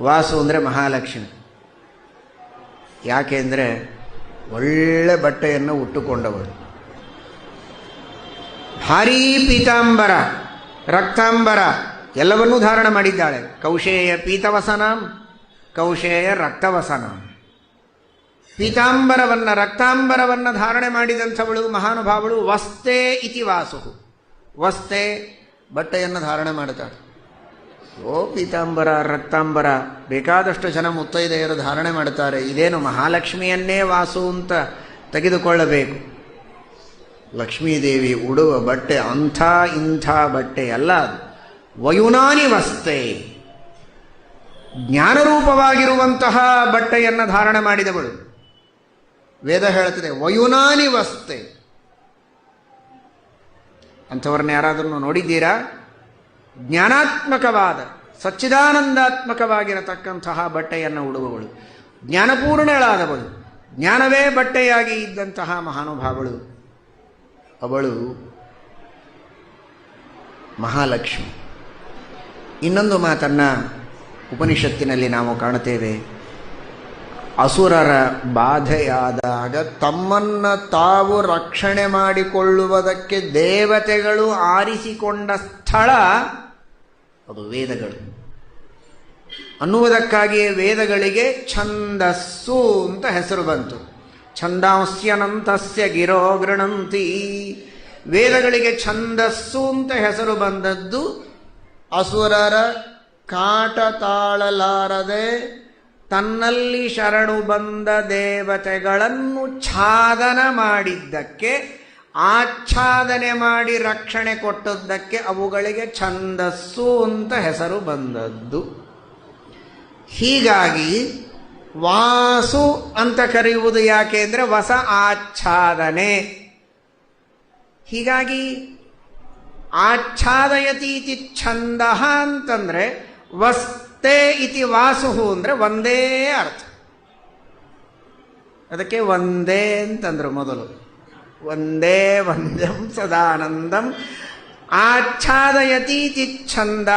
ವಾಸು ಅಂದರೆ ಮಹಾಲಕ್ಷ್ಮಿ. ಯಾಕೆಂದರೆ ಒಳ್ಳೆ ಬಟ್ಟೆಯನ್ನು ಉಟ್ಟುಕೊಂಡವಳು. ಭಾರೀ ಪೀತಾಂಬರ, ರಕ್ತಾಂಬರ ಎಲ್ಲವನ್ನೂ ಧಾರಣ ಮಾಡಿದ್ದಾಳೆ. ಕೌಶೇಯ ಪೀತವಸನಾಂ, ಕೌಶೇಯ ರಕ್ತವಸನಾಂ. ಪೀತಾಂಬರವನ್ನು, ರಕ್ತಾಂಬರವನ್ನು ಧಾರಣೆ ಮಾಡಿದಂಥವಳು, ಮಹಾನುಭಾವಳು ವಸ್ತೆ ಇತಿ ವಾಸು ವಸ್ತೆ ಬಟ್ಟೆಯನ್ನು ಧಾರಣೆ ಮಾಡುತ್ತಾಳೆ ಓ ಪೀತಾಂಬರ, ರಕ್ತಾಂಬರ, ಬೇಕಾದಷ್ಟು ಜನ ಮುತ್ತೈದೆಯರು ಧಾರಣೆ ಮಾಡುತ್ತಾರೆ, ಇದೇನು ಮಹಾಲಕ್ಷ್ಮಿಯನ್ನೇ ವಾಸು ಅಂತ ತೆಗೆದುಕೊಳ್ಳಬೇಕು. ಲಕ್ಷ್ಮೀದೇವಿ ಉಡುವ ಬಟ್ಟೆ ಅಂಥ ಇಂಥ ಬಟ್ಟೆ ಅಲ್ಲ ಅದು. ವಯುನಾನಿ ವಸ್ತೆ. ಜ್ಞಾನರೂಪವಾಗಿರುವಂತಹ ಬಟ್ಟೆಯನ್ನು ಧಾರಣೆ ಮಾಡಿದವಳು. ವೇದ ಹೇಳುತ್ತದೆ, ವಯುನಾನಿ ವಸ್ತೆ. ಅಂಥವ್ರನ್ನ ಯಾರಾದರೂ ನೋಡಿದ್ದೀರಾ? ಜ್ಞಾನಾತ್ಮಕವಾದ, ಸಚ್ಚಿದಾನಂದಾತ್ಮಕವಾಗಿರತಕ್ಕಂತಹ ಬಟ್ಟೆಯನ್ನು ಉಡುವವಳು. ಜ್ಞಾನಪೂರ್ಣಳಾದವಳು. ಜ್ಞಾನವೇ ಬಟ್ಟೆಯಾಗಿ ಇದ್ದಂತಹ ಮಹಾನುಭಾವಳು. ಅವಳು ಮಹಾಲಕ್ಷ್ಮಿ. ಇನ್ನೊಂದು ಮಾತನ್ನು ಉಪನಿಷತ್ತಿನಲ್ಲಿ ನಾವು ಕಾಣುತ್ತೇವೆ. ಅಸುರರ ಬಾಧೆಯಾದಾಗ ತಮ್ಮನ್ನು ತಾವು ರಕ್ಷಣೆ ಮಾಡಿಕೊಳ್ಳುವುದಕ್ಕೆ ದೇವತೆಗಳು ಆರಿಸಿಕೊಂಡ ಸ್ಥಳ ಅದು ವೇದಗಳು. ಅನ್ನುವುದಕ್ಕಾಗಿಯೇ ವೇದಗಳಿಗೆ ಛಂದಸ್ಸು ಅಂತ ಹೆಸರು ಬಂತು. ಛಂದಾಂಸ್ಯನಂತಸ್ಯ ಗಿರೋ ಗೃಣಂತಿ. ವೇದಗಳಿಗೆ ಛಂದಸ್ಸು ಅಂತ ಹೆಸರು ಬಂದದ್ದು ಅಸುರರ ಕಾಟ ತಾಳಲಾರದೆ ತನ್ನಲ್ಲಿ ಶರಣು ಬಂದ ದೇವತೆಗಳನ್ನು ಛಾದನ ಮಾಡಿದ್ದಕ್ಕೆ ಆಚ್ಛಾದನೆ ಮಾಡಿ ರಕ್ಷಣೆ ಕೊಟ್ಟದ್ದಕ್ಕೆ ಅವುಗಳಿಗೆ ಛಂದಸ್ಸು ಅಂತ ಹೆಸರು ಬಂದದ್ದು. ಹೀಗಾಗಿ ವಾಸು ಅಂತ ಕರೆಯುವುದು ಯಾಕೆ ಅಂದರೆ ಹೊಸ ಆಚ್ಛಾದನೆ. ಹೀಗಾಗಿ ಆಚ್ಛಾದಯತೀತಿ ಛಂದ ಅಂತಂದ್ರೆ ವಸ್ತೆ ಇತಿ ವಾಸು ಅಂದರೆ ಒಂದೇ ಅರ್ಥ. ಅದಕ್ಕೆ ಒಂದೇ ಅಂತಂದ್ರು ಮೊದಲು. ವಂದಂ ಸದಾನಂದಂ. ಆಚ್ಛಾದಯತೀತಿ ಛಂದ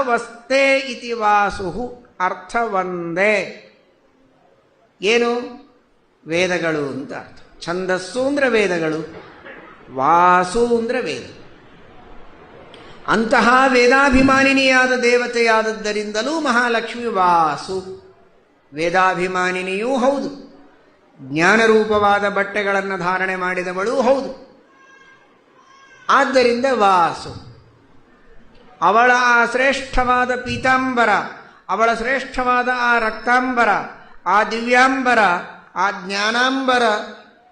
ವಸ್ತೆ ಇತಿ ವಾಸು ಅರ್ಥ ವಂದೇ. ಏನು? ವೇದಗಳು ಅಂತ ಅರ್ಥ. ಛಂದಸ್ಸು ಅಂದ್ರೆ ವೇದಗಳು, ವಾಸು ಅಂದ್ರೆ ವೇದ. ಅಂತಹ ವೇದಾಭಿಮಾನಿನಿಯಾದ ದೇವತೆಯಾದದ್ದರಿಂದಲೂ ಮಹಾಲಕ್ಷ್ಮಿ ವಾಸು. ವೇದಾಭಿಮಾನಿನಿಯೂ ಹೌದು. ಜ್ಞಾನರೂಪವಾದ ಬಟ್ಟೆಗಳನ್ನು ಧಾರಣೆ ಮಾಡಿದವಳು ಹೌದು. ಆದ್ದರಿಂದ ವಾಸು. ಅವಳ ಆ ಶ್ರೇಷ್ಠವಾದ ಪೀತಾಂಬರ, ಅವಳ ಶ್ರೇಷ್ಠವಾದ ಆ ರಕ್ತಾಂಬರ, ಆ ದಿವ್ಯಾಂಬರ, ಆ ಜ್ಞಾನಾಂಬರ,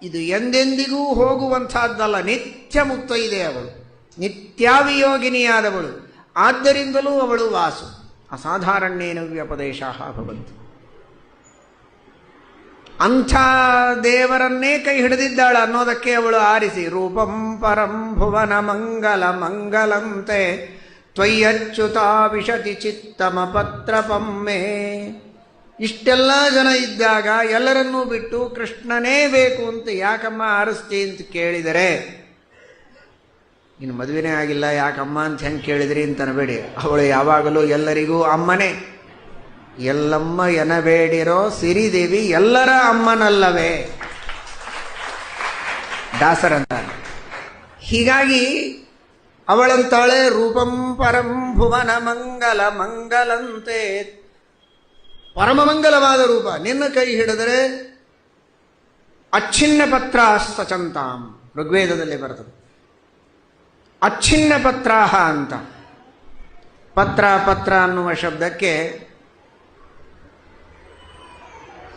ಇದು ಎಂದೆಂದಿಗೂ ಹೋಗುವಂತಹದ್ದಲ್ಲ ನಿತ್ಯ ಮುಕ್ತ ಮುತ್ತೈದೆ ಅವಳು. ನಿತ್ಯಾವಿಯೋಗಿನಿಯಾದವಳು ಆದ್ದರಿಂದಲೂ ಅವಳು ವಾಸು. ಅಸಾಧಾರಣ್ಯೇನ ವ್ಯಪದೇಶ ಭವಂತು. ಅಂಥ ದೇವರನ್ನೇ ಕೈ ಹಿಡಿದಿದ್ದಾಳ ಅನ್ನೋದಕ್ಕೆ ಅವಳು ಆರಿಸಿ, ರೂಪಂ ಪರಂ ಭುವನ ಮಂಗಲ ಮಂಗಲಂತೆ, ತ್ವಯ್ಯಚ್ಯುತ ವಿಶತಿ ಚಿತ್ತಮ ಪತ್ರಪಮ್ಮೆ ಇಷ್ಟೆಲ್ಲ ಜನ ಇದ್ದಾಗ ಎಲ್ಲರನ್ನೂ ಬಿಟ್ಟು ಕೃಷ್ಣನೇ ಬೇಕು ಅಂತ ಯಾಕಮ್ಮ ಆರಿಸ್ತಿ ಅಂತ ಕೇಳಿದರೆ, ಇನ್ನು ಮದುವೆನೇ ಆಗಿಲ್ಲ, ಯಾಕಮ್ಮ ಅಂತ ಹೆಂಗೆ ಕೇಳಿದ್ರಿ ಅಂತ ಅನ್ಬೇಡಿ. ಅವಳು ಯಾವಾಗಲೂ ಎಲ್ಲರಿಗೂ ಅಮ್ಮನೇ. ಎಲ್ಲಮ್ಮ ಎನಬೇಡಿರೋ ಸಿರಿದೇವಿ ಎಲ್ಲರ ಅಮ್ಮನಲ್ಲವೇ? ದಾಸರಂತ ಹೀಗಾಗಿ ಅವಳಂತಾಳೆ, ರೂಪಂ ಪರಂ ಭುವನ ಮಂಗಲ ಮಂಗಲಂತೆ. ಪರಮಮಂಗಲವಾದ ರೂಪ. ನಿನ್ನ ಕೈ ಹಿಡಿದರೆ ಅಚ್ಛಿನ್ನ ಪತ್ರ ಸಚಂತಾಂ. ಋಗ್ವೇದದಲ್ಲಿ ಬರ್ತದೆ ಅಚ್ಛಿನ್ನ ಪತ್ರಾಹ ಅಂತ. ಪತ್ರ ಪತ್ರ ಅನ್ನುವ ಶಬ್ದಕ್ಕೆ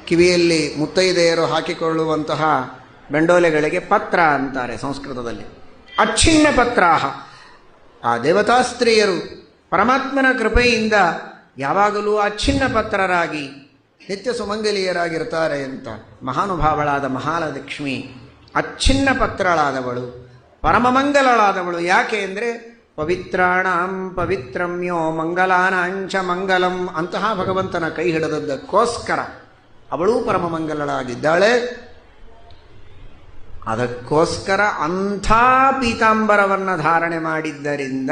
ಕಿವಿಯಲ್ಲಿ ಮುತ್ತೈದೆಯರು ಹಾಕಿಕೊಳ್ಳುವಂತಹ ಬೆಂಡೋಲೆಗಳಿಗೆ ಪತ್ರ ಅಂತಾರೆ ಸಂಸ್ಕೃತದಲ್ಲಿ. ಅಚ್ಛಿನ್ನ ಪತ್ರಾಹ. ಆ ದೇವತಾ ಸ್ತ್ರೀಯರು ಪರಮಾತ್ಮನ ಕೃಪೆಯಿಂದ ಯಾವಾಗಲೂ ಅಚ್ಛಿನ್ನ ಪತ್ರರಾಗಿ, ನಿತ್ಯ ಸುಮಂಗಲಿಯರಾಗಿರ್ತಾರೆ ಅಂತ ಮಹಾನುಭಾವಳಾದ ಮಹಾಲಕ್ಷ್ಮಿ ಅಚ್ಛಿನ್ನ ಪತ್ರಳಾದವಳು ಪರಮಮಂಗಲಳಾದವಳು ಯಾಕೆ ಅಂದರೆ ಪವಿತ್ರಾಣಾಂ ಪವಿತ್ರಮ್ಯೋ ಮಂಗಲಾನಾಂಚ ಮಂಗಲಂ ಅಂತಹ ಭಗವಂತನ ಕೈ ಹಿಡಿದದ್ದಕ್ಕೋಸ್ಕರ. ಅವಳೂ ಪರಮಮಂಗಲಳಾಗಿದ್ದಾಳೆ. ಅದಕ್ಕೋಸ್ಕರ ಅಂಥ ಪೀತಾಂಬರವನ್ನು ಧಾರಣೆ ಮಾಡಿದ್ದರಿಂದ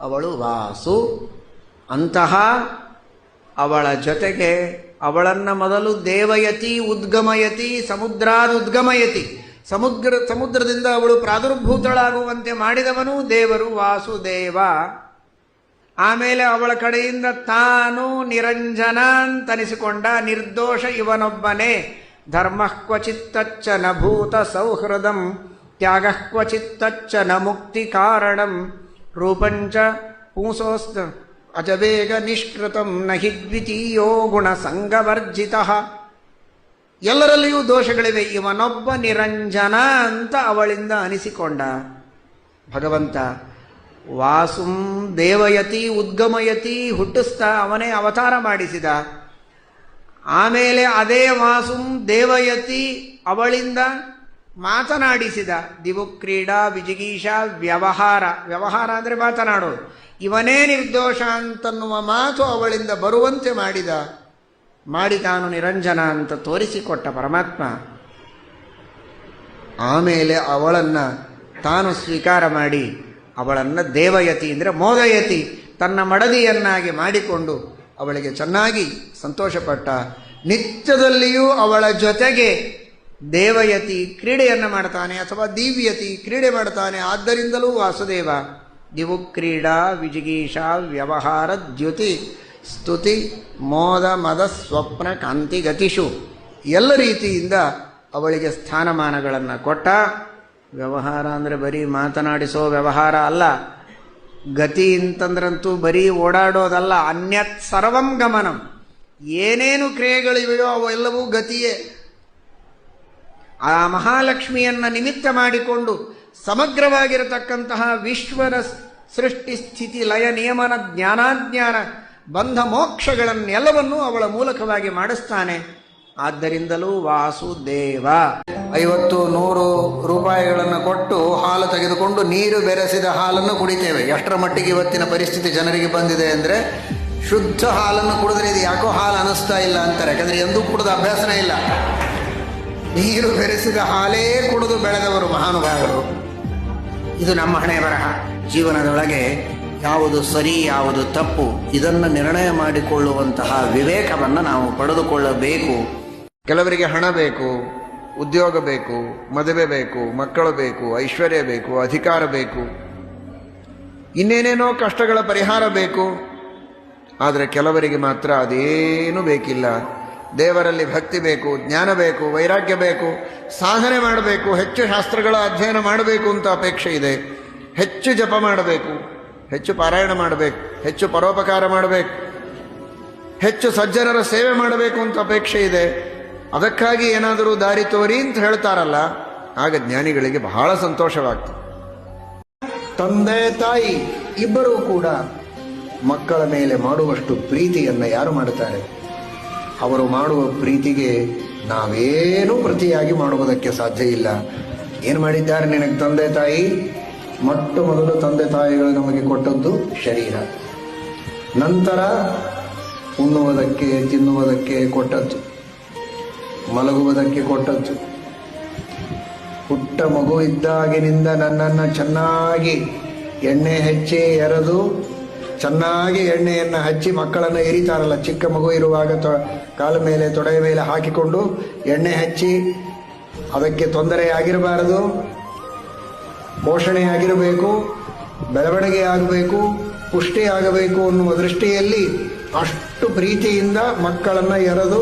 ಅವಳು ವಾಸು. ಅಂತಹ ಅವಳ ಜೊತೆಗೆ ಅವಳನ್ನ ಮೊದಲು ದೇವಯತಿ, ಉದ್ಗಮಯತಿ, ಸಮುದ್ರಾದುದ್ಗಮಯತಿ. ಸಮುದ್ರ, ಸಮುದ್ರದಿಂದ ಅವಳು ಪ್ರಾದುರ್ಭೂತಳಾಗುವಂತೆ ಮಾಡಿದವನು ದೇವರು ವಾಸುದೇವ. ಆಮೇಲೆ ಅವಳ ಕಡೆಯಿಂದ ತಾನು ನಿರಂಜನ ಅಂತನಿಸಿಕೊಂಡ ನಿರ್ದೋಷ ಇವನೊಬ್ಬನೇ. ಧರ್ಮ ಕ್ವಚಿತ್ತಚ್ಚ ನ ಭೂತ ಸೌಹೃದಂ, ತ್ಯಾಗ ಕ್ವಚಿತ್ತಚ್ಚ ನ ಮುಕ್ತಿ ಕಾರಣಂ. ರೂಪಂಚ ಪೂಸೋಸ್ತ ಅಜಬೇಗ ನಿಷ್ಕೃತಂ ನ ದ್ವಿತೀಯೋ ಗುಣ ಸಂಗವರ್ಜಿತ ಎಲ್ಲರಲ್ಲಿಯೂ ದೋಷಗಳಿವೆ, ಇವನೊಬ್ಬ ನಿರಂಜನ ಅಂತ ಅವಳಿಂದ ಅನಿಸಿಕೊಂಡ. ಭಗವಂತ ವಾಸುಂ ದೇವಯತಿ ಉದ್ಗಮಯತಿ ಹುಟ್ಟಿಸ್ತಾ ಅವನೇ ಅವತಾರ ಮಾಡಿಸಿದ. ಆಮೇಲೆ ಅದೇ ವಾಸುಂ ದೇವಯತಿ ಅವಳಿಂದ ಮಾತನಾಡಿಸಿದ. ದಿವು ಕ್ರೀಡಾ ವಿಜಿಗೀಷ ವ್ಯವಹಾರ. ವ್ಯವಹಾರ ಅಂದರೆ ಮಾತನಾಡೋದು ಇವನೇ ನಿರ್ದೋಷ ಅಂತನ್ನುವ ಮಾತು ಅವಳಿಂದ ಬರುವಂತೆ ಮಾಡಿದ. ಮಾಡಿ ತಾನು ನಿರಂಜನ ಅಂತ ತೋರಿಸಿಕೊಟ್ಟ ಪರಮಾತ್ಮ. ಆಮೇಲೆ ಅವಳನ್ನು ತಾನು ಸ್ವೀಕಾರ ಮಾಡಿ ಅವಳನ್ನು ದೇವಯತಿ ಅಂದರೆ ಮೋದಯತಿ, ತನ್ನ ಮಡದಿಯನ್ನಾಗಿ ಮಾಡಿಕೊಂಡು ಅವಳಿಗೆ ಚೆನ್ನಾಗಿ ಸಂತೋಷಪಟ್ಟ. ನಿತ್ಯದಲ್ಲಿಯೂ ಅವಳ ಜೊತೆಗೆ ದೇವಯತಿ ಕ್ರೀಡೆಯನ್ನು ಮಾಡ್ತಾನೆ ಅಥವಾ ದಿವ್ಯತಿ ಕ್ರೀಡೆ ಮಾಡ್ತಾನೆ. ಆದ್ದರಿಂದಲೂ ವಾಸುದೇವ ದಿವು ಕ್ರೀಡಾ ವಿಜಿಗೀಷ ವ್ಯವಹಾರ ದ್ಯುತಿ, ಸ್ತುತಿ, ಮೋದ, ಮದ, ಸ್ವಪ್ನ, ಕಾಂತಿ, ಗತಿಷು, ಎಲ್ಲ ರೀತಿಯಿಂದ ಅವಳಿಗೆ ಸ್ಥಾನಮಾನಗಳನ್ನು ಕೊಟ್ಟ. ವ್ಯವಹಾರ ಅಂದರೆ ಬರೀ ಮಾತನಾಡಿಸೋ ವ್ಯವಹಾರ ಅಲ್ಲ. ಗತಿ ಅಂತಂದ್ರಂತೂ ಬರೀ ಓಡಾಡೋದಲ್ಲ, ಅನ್ಯತ್ ಸರ್ವಂ ಗಮನಂ. ಏನೇನು ಕ್ರಿಯೆಗಳಿವೆಯೋ ಅವೆಲ್ಲವೂ ಗತಿಯೇ. ಆ ಮಹಾಲಕ್ಷ್ಮಿಯನ್ನು ನಿಮಿತ್ತ ಮಾಡಿಕೊಂಡು ಸಮಗ್ರವಾಗಿರತಕ್ಕಂತಹ ವಿಶ್ವದ ಸೃಷ್ಟಿ ಸ್ಥಿತಿ, ಲಯ, ನಿಯಮನ, ಜ್ಞಾನಾಜ್ಞಾನ, ಬಂಧ ಮೋಕ್ಷಗಳನ್ನೆಲ್ಲವನ್ನೂ ಅವಳ ಮೂಲಕವಾಗಿ ಮಾಡಿಸ್ತಾನೆ. ಆದ್ದರಿಂದಲೂ ವಾಸುದೇವ. ಐವತ್ತು ನೂರು ರೂಪಾಯಿಗಳನ್ನು ಕೊಟ್ಟು ಹಾಲು ತೆಗೆದುಕೊಂಡು ನೀರು ಬೆರೆಸಿದ ಹಾಲನ್ನು ಕುಡಿತೇವೆ. ಎಷ್ಟರ ಮಟ್ಟಿಗೆ ಇವತ್ತಿನ ಪರಿಸ್ಥಿತಿ ಜನರಿಗೆ ಬಂದಿದೆ ಅಂದರೆ ಶುದ್ಧ ಹಾಲನ್ನು ಕುಡಿದ್ರೆ ಇದು ಯಾಕೋ ಹಾಲು ಅನಿಸ್ತಾ ಇಲ್ಲ ಅಂತಾರೆ. ಯಾಕಂದ್ರೆ ಎಂದೂ ಕುಡಿದ ಅಭ್ಯಾಸನೇ ಇಲ್ಲ. ನೀರು ಬೆರೆಸಿದ ಹಾಲೇ ಕುಡಿದು ಬೆಳೆದವರು ಮಹಾನುಭಾವರು. ಇದು ನಮ್ಮ ಹಣೆ ಬರಹ. ಜೀವನದೊಳಗೆ ಯಾವುದು ಸರಿ, ಯಾವುದು ತಪ್ಪು, ಇದನ್ನು ನಿರ್ಣಯ ಮಾಡಿಕೊಳ್ಳುವಂತಹ ವಿವೇಕವನ್ನು ನಾವು ಪಡೆದುಕೊಳ್ಳಬೇಕು. ಕೆಲವರಿಗೆ ಹಣ ಬೇಕು, ಉದ್ಯೋಗ ಬೇಕು, ಮದುವೆ ಬೇಕು, ಮಕ್ಕಳು ಬೇಕು, ಐಶ್ವರ್ಯ ಬೇಕು, ಅಧಿಕಾರ ಬೇಕು. ಇನ್ನೇನೇನೋ ಕಷ್ಟಗಳ ಪರಿಹಾರ ಬೇಕು. ಆದರೆ ಕೆಲವರಿಗೆ ಮಾತ್ರ ಅದೇನೂ ಬೇಕಿಲ್ಲ. ದೇವರಲ್ಲಿ ಭಕ್ತಿ ಬೇಕು, ಜ್ಞಾನ ಬೇಕು, ವೈರಾಗ್ಯ ಬೇಕು, ಸಾಧನೆ ಮಾಡಬೇಕು, ಹೆಚ್ಚು ಶಾಸ್ತ್ರಗಳ ಅಧ್ಯಯನ ಮಾಡಬೇಕು ಅಂತ ಅಪೇಕ್ಷೆ ಇದೆ. ಹೆಚ್ಚು ಜಪ ಮಾಡಬೇಕು, ಹೆಚ್ಚು ಪಾರಾಯಣ ಮಾಡಬೇಕು, ಹೆಚ್ಚು ಪರೋಪಕಾರ ಮಾಡಬೇಕು, ಹೆಚ್ಚು ಸಜ್ಜನರ ಸೇವೆ ಮಾಡಬೇಕು ಅಂತ ಅಪೇಕ್ಷೆ ಇದೆ. ಅದಕ್ಕಾಗಿ ಏನಾದರೂ ದಾರಿ ತೋರಿ ಅಂತ ಹೇಳ್ತಾರಲ್ಲ, ಆಗ ಜ್ಞಾನಿಗಳಿಗೆ ಬಹಳ ಸಂತೋಷವಾಗ್ತದೆ. ತಂದೆ, ತಾಯಿ, ಇಬ್ಬರೂ ಕೂಡ ಮಕ್ಕಳ ಮೇಲೆ ಮಾಡುವಷ್ಟು ಪ್ರೀತಿಯನ್ನು ಯಾರು ಮಾಡುತ್ತಾರೆ? ಅವರು ಮಾಡುವ ಪ್ರೀತಿಗೆ ನಾವೇನೂ ಪ್ರತಿಯಾಗಿ ಮಾಡುವುದಕ್ಕೆ ಸಾಧ್ಯ ಇಲ್ಲ. ಏನು ಮಾಡಿದ್ದಾರೆ ನಿನಗೆ ತಂದೆ, ತಾಯಿ? ಮೊಟ್ಟ ಮೊದಲು ತಂದೆ, ತಾಯಿಗಳು ನಮಗೆ ಕೊಟ್ಟದ್ದು ಶರೀರ. ನಂತರ ಉಣ್ಣುವುದಕ್ಕೆ, ತಿನ್ನುವುದಕ್ಕೆ ಕೊಟ್ಟದ್ದು ಮಲಗುವುದಕ್ಕೆ ಕೊಟ್ಟದ್ದು. ಪುಟ್ಟ ಮಗು ಇದ್ದಾಗಿನಿಂದ ನನ್ನನ್ನು ಚೆನ್ನಾಗಿ ಎಣ್ಣೆ ಹಚ್ಚಿ ಎರೆದು, ಚೆನ್ನಾಗಿ ಎಣ್ಣೆಯನ್ನು ಹಚ್ಚಿ ಮಕ್ಕಳನ್ನು ಎರಿತಾರಲ್ಲ. ಚಿಕ್ಕ ಮಗು ಇರುವಾಗ ತೊ, ಕಾಲ ಮೇಲೆ, ತೊಡೆಯ ಮೇಲೆ ಹಾಕಿಕೊಂಡು ಎಣ್ಣೆ ಹಚ್ಚಿ ಅದಕ್ಕೆ ತೊಂದರೆ ಆಗಿರಬಾರದು. ಪೋಷಣೆ ಆಗಿರಬೇಕು, ಬೆಳವಣಿಗೆ ಆಗಬೇಕು, ಪುಷ್ಟಿ ಆಗಬೇಕು ಅನ್ನುವ ದೃಷ್ಟಿಯಲ್ಲಿ ಅಷ್ಟು ಪ್ರೀತಿಯಿಂದ ಮಕ್ಕಳನ್ನು ಎರೆದು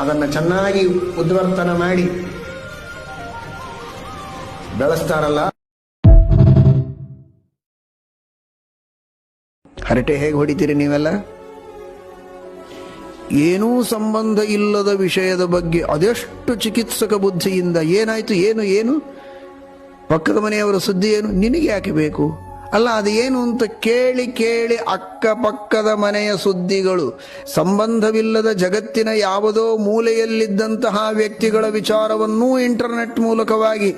ಅದನ್ನು ಚೆನ್ನಾಗಿ ಉದ್ವರ್ತನ ಮಾಡಿ ಬೆಳೆಸ್ತಾರಲ್ಲ. ಹರಟೆ ಹೇಗೆ ಹೊಡಿತೀರಿ ನೀವೆಲ್ಲ? ಏನೂ ಸಂಬಂಧ ಇಲ್ಲದ ವಿಷಯದ ಬಗ್ಗೆ ಅದೆಷ್ಟು ಚಿಕಿತ್ಸಕ ಬುದ್ಧಿಯಿಂದ ಏನಾಯ್ತು, ಏನು ಏನು? ಪಕ್ಕದ ಮನೆಯವರ ಸುದ್ದಿ ಏನು? ನಿನಗೆ ಯಾಕೆ ಬೇಕು? ಅಲ್ಲ, ಅದು ಏನು ಅಂತ ಕೇಳಿ ಕೇಳಿ ಅಕ್ಕಪಕ್ಕದ ಮನೆಯ ಸುದ್ದಿಗಳು. ಸಂಬಂಧವಿಲ್ಲದ ಜಗತ್ತಿನ ಯಾವುದೋ ಮೂಲೆಯಲ್ಲಿದ್ದಂತಹ ವ್ಯಕ್ತಿಗಳ ವಿಚಾರವನ್ನೂ ಇಂಟರ್ನೆಟ್ ಮೂಲಕವಾಗಿ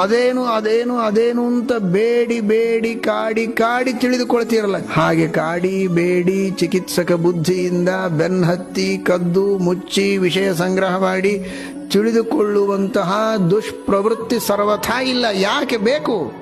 ಅದೇನು ಅದೇನು ಅದೇನು ಅಂತ ಬೇಡಿ ಬೇಡಿ, ಕಾಡಿ ಕಾಡಿ ತಿಳಿದುಕೊಳ್ತೀರಲ್ಲ. ಹಾಗೆ ಕಾಡಿ, ಬೇಡಿ, ಚಿಕಿತ್ಸಕ ಬುದ್ಧಿಯಿಂದ ಬೆನ್ಹತ್ತಿ ಕದ್ದು ಮುಚ್ಚಿ, ವಿಷಯ ಸಂಗ್ರಹ ಮಾಡಿ ತಿಳಿದುಕೊಳ್ಳುವಂತಹ ದುಷ್ಪ್ರವೃತ್ತಿ ಸರ್ವಥಾ ಇಲ್ಲ. ಯಾಕೆ ಬೇಕು?